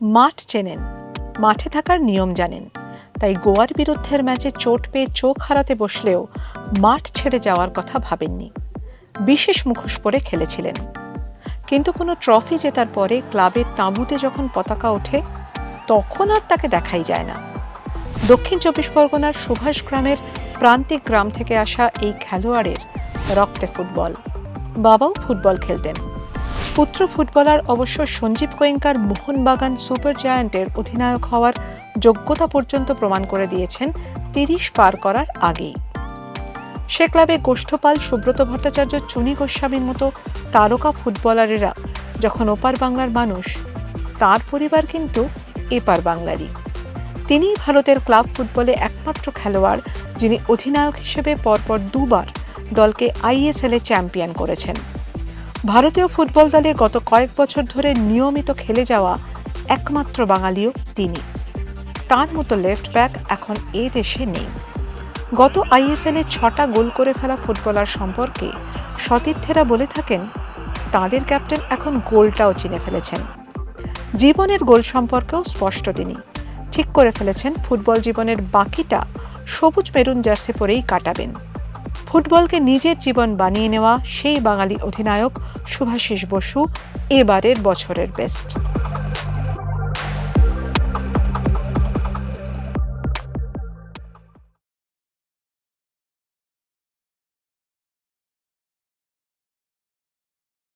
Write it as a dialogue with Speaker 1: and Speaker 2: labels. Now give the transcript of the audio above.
Speaker 1: মাঠ চেনেন, মাঠে থাকার নিয়ম জানেন। তাই গোয়ার বিরুদ্ধের ম্যাচে চোট পেয়ে চোখ হারাতে বসলেও মাঠ ছেড়ে যাওয়ার কথা ভাবেননি। বিশেষ মুখোশ পরে খেলেছিলেন। কিন্তু কোনো ট্রফি জেতার পরে ক্লাবের তাঁবুতে যখন পতাকা ওঠে, তখন আর তাকে দেখাই যায় না। দক্ষিণ চব্বিশ পরগনার সুভাষ গ্রামের প্রান্তিক গ্রাম থেকে আসা এই খেলোয়াড়ের রক্তে ফুটবল। বাবাও ফুটবল খেলতেন। পুত্র ফুটবলার অবশ্য সঞ্জীব গোয়েঙ্কার মোহনবাগান সুপার জায়ান্টের অধিনায়ক হওয়ার যোগ্যতা পর্যন্ত প্রমাণ করে দিয়েছেন তিরিশ পার করার আগেই। সে ক্লাবে গোষ্ঠপাল সুব্রত ভট্টাচার্য, চুনি গোস্বামীর মতো তারকা ফুটবলারেরা যখন ওপার বাংলার মানুষ, তার পরিবার কিন্তু এপার বাংলারই। তিনিই ভারতের ক্লাব ফুটবলে একমাত্র খেলোয়াড়, যিনি অধিনায়ক হিসেবে পরপর দুবার দলকে আইএসএল চ্যাম্পিয়ন করেছেন। ভারতীয় ফুটবল দলে গত কয়েক বছর ধরে নিয়মিত খেলে যাওয়া একমাত্র বাঙালিও তিনি। তার মতো লেফট ব্যাক এখন এ দেশে নেই। গত আইএসএল ছটা গোল করে ফেলা ফুটবলার সম্পর্কে সতীর্থেরা বলে থাকেন, তাদের ক্যাপ্টেন এখন গোলটাও চিনে ফেলেছেন। জীবনের গোল সম্পর্কেও স্পষ্ট তিনি। ঠিক করে ফেলেছেন, ফুটবল জীবনের বাকিটা সবুজ মেরুন জার্সি পরেই কাটাবেন। ফুটবলকে নিজের জীবন বানিয়ে নেওয়া সেই বাঙালি অধিনায়ক শুভাশিস বসু এবারের বছরের বেস্ট